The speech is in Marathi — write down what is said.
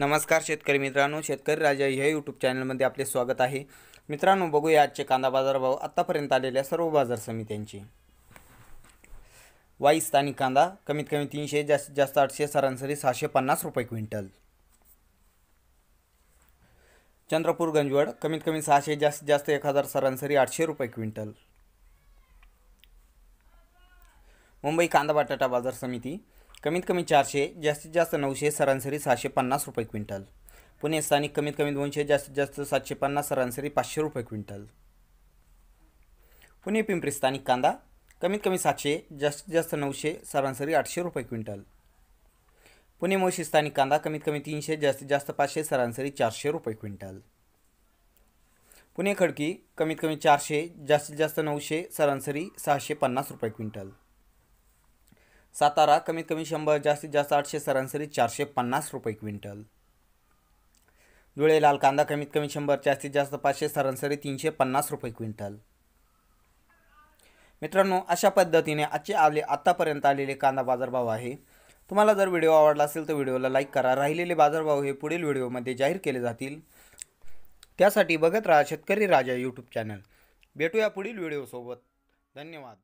नमस्कार शेतकरी मित्रांनो शेतकरी राजा ह्या यूट्यूब चॅनलमध्ये आपले स्वागत आहे. मित्रांनो बघूया आजचे कांदा बाजारभाव आत्तापर्यंत आलेल्या सर्व बाजार समित्यांची. वाई स्थानिक कांदा कमीत कमी तीनशे जास्तीत जास्त आठशे सरासरी सहाशे पन्नास रुपये क्विंटल. चंद्रपूर गंजवड कमीत कमी सहाशे जास्तीत जास्त एक हजार सरासरी आठशे रुपये क्विंटल. मुंबई कांदा बटाटा बाजार समिती कमीत कमी चारशे जास्तीत जास्त नऊशे सरासरी सहाशे पन्नास रुपये क्विंटल. पुणे स्थानिक कमीत कमी दोनशे जास्तीत जास्त सातशे पन्नास सरासरी पाचशे रुपये क्विंटल. पुणे पिंपरी स्थानिक कांदा कमीत कमी सातशे जास्तीत जास्त नऊशे सरासरी आठशे रुपये क्विंटल. पुणे मोशी स्थानिक कांदा कमीत कमी तीनशे जास्तीत जास्त पाचशे सरासरी चारशे रुपये क्विंटल. पुणे खडकी कमीत कमी चारशे जास्तीत जास्त नऊशे सरासरी सहाशे पन्नास रुपये क्विंटल. सातारा कमीत कमी शंभर जास्तीत जास्त आठशे सरासरी चारशे पन्नास रुपये क्विंटल. धुळे लाल कांदा कमीत कमी शंभर जास्तीत जास्त पाचशे सरासरी तीनशे पन्नास रुपये क्विंटल. मित्रांनो अशा पद्धतीने आजचे आले आत्तापर्यंत आलेले कांदा बाजारभाव आहे. तुम्हाला जर व्हिडिओ आवडला असेल तर व्हिडिओला लाईक करा. राहिलेले बाजारभाव हे पुढील व्हिडिओमध्ये जाहीर केले जातील. त्यासाठी बघत राहा शेतकरी राजा यूट्यूब चॅनल भेटूया पुढील व्हिडिओसोबत. धन्यवाद.